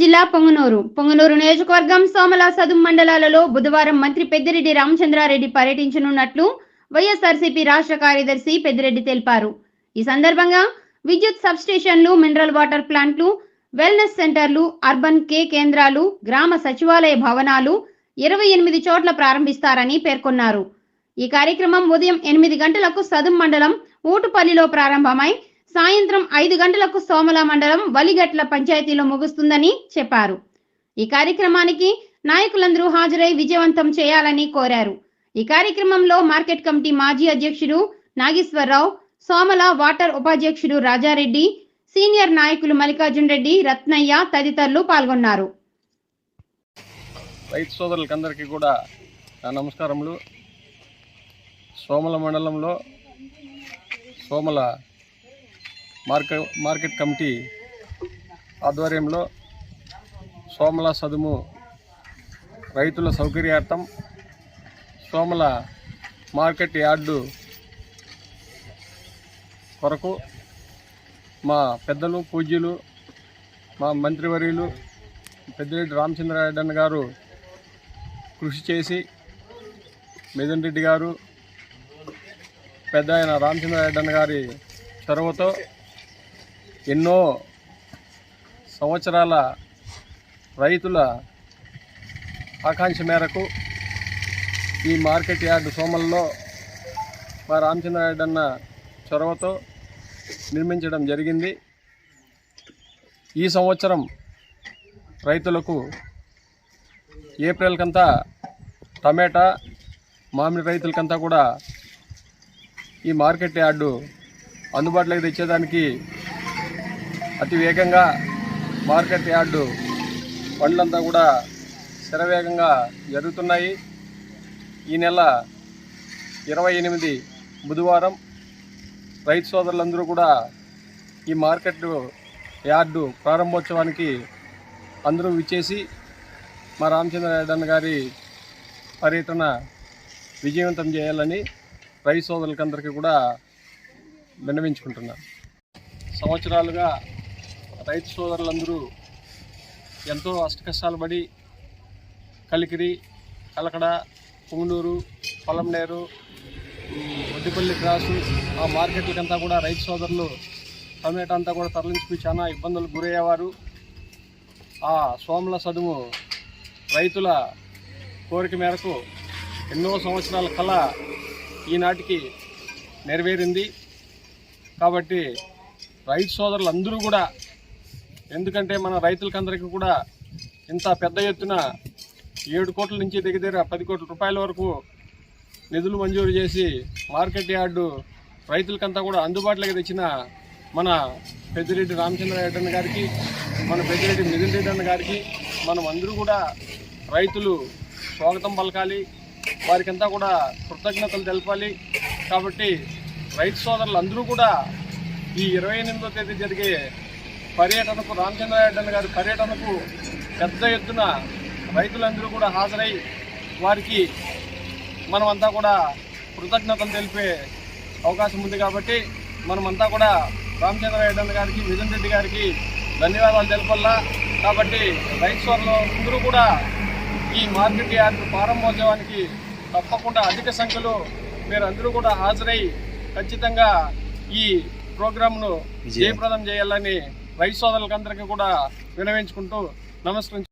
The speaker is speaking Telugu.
జిల్లా పొంగనూరు. పొంగనూరు నియోజకవర్గం సోమల సదుం మండలాలలో బుధవారం మంత్రి పెద్దిరెడ్డి రామచంద్రారెడ్డి పర్యటించనున్నట్లు వైఎస్ఆర్సీపీ రాష్ట్ర కార్యదర్శి పెద్దిరెడ్డి తెలిపారు. ఈ సందర్భంగా విద్యుత్ సబ్స్టేషన్లు మినరల్ వాటర్ ప్లాంట్లు వెల్నెస్ సెంటర్లు అర్బన్ కే కేంద్రాలు గ్రామ సచివాలయ భవనాలు ఇరవై ఎనిమిది చోట్ల ప్రారంభిస్తారని పేర్కొన్నారు. ఈ కార్యక్రమం ఉదయం ఎనిమిది గంటలకు సదుం మండలం ఊటుపల్లిలో ప్రారంభమై సాయంత్రం ఐదు గంటలకు సోమల మండలం వలిగట్ల పంచాయతీలో ముగుస్తుందని చెప్పారు. ఈ కార్యక్రమానికి నాయకులందరూ హాజరై విజయవంతం చేయాలని కోరారు. ఈ కార్యక్రమంలో మార్కెట్ కమిటీ మాజీ అధ్యక్షుడు నాగేశ్వరరావు సోమల వాటర్ ఉపాధ్యక్షుడు రాజారెడ్డి సీనియర్ నాయకులు మల్లికార్జున్ రెడ్డి రత్నయ్య తదితరులు పాల్గొన్నారు. రైతు సోదరులకందరికీ కూడా నా నమస్కారములు. సోమల మండలంలో సోమల మార్కెట్ మార్కెట్ కమిటీ ఆధ్వర్యంలో సోమల సదుము రైతుల సౌకర్యార్థం సోమల మార్కెట్ యార్డు కొరకు మా పెద్దలు పూజ్యులు మా మంత్రివర్యులు పెద్దిరెడ్డి రామచంద్రారెడ్డి గారు కృషి చేసి మిథున్ రెడ్డి గారు పెద్ద ఆయన రామచంద్రారెడ్డి గారి చొరవతో ఎన్నో సంవత్సరాల రైతుల ఆకాంక్ష మేరకు ఈ మార్కెట్ యార్డు సోమల్లో మా రామచంద్రారెడ్డి అన్న చొరవతో నిర్మించడం జరిగింది. ఈ సంవత్సరం రైతులకు ఏప్రిల్ కంతా టమాటా మామిడి రైతులకంతా కూడా ఈ మార్కెట్ యార్డు అందుబాటులోకి తెచ్చేదానికి అతి వేగంగా మార్కెట్ యార్డు పనులంతా కూడా శరవేగంగా జరుగుతున్నాయి ఈ నెల ఇరవై ఎనిమిది బుధవారం రైతు సోదరులందరూ కూడా ఈ మార్కెట్ యార్డు ప్రారంభోత్సవానికి అందరూ విచ్చేసి మా రామచంద్ర అన్న గారి పర్యటన విజయవంతం చేయాలని రైతు సోదరులకందరికీ కూడా విన్నవించుకుంటున్నాను. సంవత్సరాలుగా రైతు సోదరులందరూ ఎంతో అష్టకష్టాలు పడి కలికిరి కలకడ పుంగనూరు పొలంనేరు వడ్డిపల్లి క్రాసు ఆ మార్కెట్లకంతా కూడా రైతు సోదరులు టమాటా అంతా కూడా తరలించిపోయి చాలా ఇబ్బందులకు గురయ్యేవారు. ఆ సోమల సదుము రైతుల కోరిక మేరకు ఎన్నో సంవత్సరాల కళ ఈనాటికి నెరవేరింది. కాబట్టి రైతు సోదరులు అందరూ కూడా ఎందుకంటే మన రైతులకందరికీ కూడా ఇంత పెద్ద ఎత్తున ఏడు కోట్ల నుంచి దగ్గర పది కోట్ల రూపాయల వరకు నిధులు మంజూరు చేసి మార్కెట్ యార్డు రైతులకంతా కూడా అందుబాటులోకి తెచ్చిన మన పెద్దిరెడ్డి రామచంద్రారెడ్డి అన్న గారికి మన పెద్దిరెడ్డి మిథున్ రెడ్డి అన్న గారికి మనం అందరూ కూడా రైతులు స్వాగతం పలకాలి. వారికంతా కూడా కృతజ్ఞతలు తెలపాలి. కాబట్టి రైతు సోదరులు అందరూ కూడా ఈ ఇరవై ఎనిమిదో తేదీ జరిగే పర్యటనకు రామచంద్రారెడ్డి గారి పర్యటనకు పెద్ద ఎత్తున రైతులందరూ కూడా హాజరై వారికి మనమంతా కూడా కృతజ్ఞతలు తెలిపే అవకాశం ఉంది కాబట్టి మనమంతా కూడా రామచంద్రారెడ్డి గారికి మిథున్ రెడ్డి గారికి ధన్యవాదాలు తెలపల్లా. కాబట్టి రైతు సోదరులు అందరూ కూడా ఈ మార్కెట్ యార్డ్ ప్రారంభోత్సవానికి తప్పకుండా అధిక సంఖ్యలో మీరు అందరూ కూడా హాజరై ఖచ్చితంగా ఈ ప్రోగ్రామ్ను జయప్రదం చేయాలని రైతు సోదరులందరికీ కూడా వినవించుకుంటూ నమస్కరించు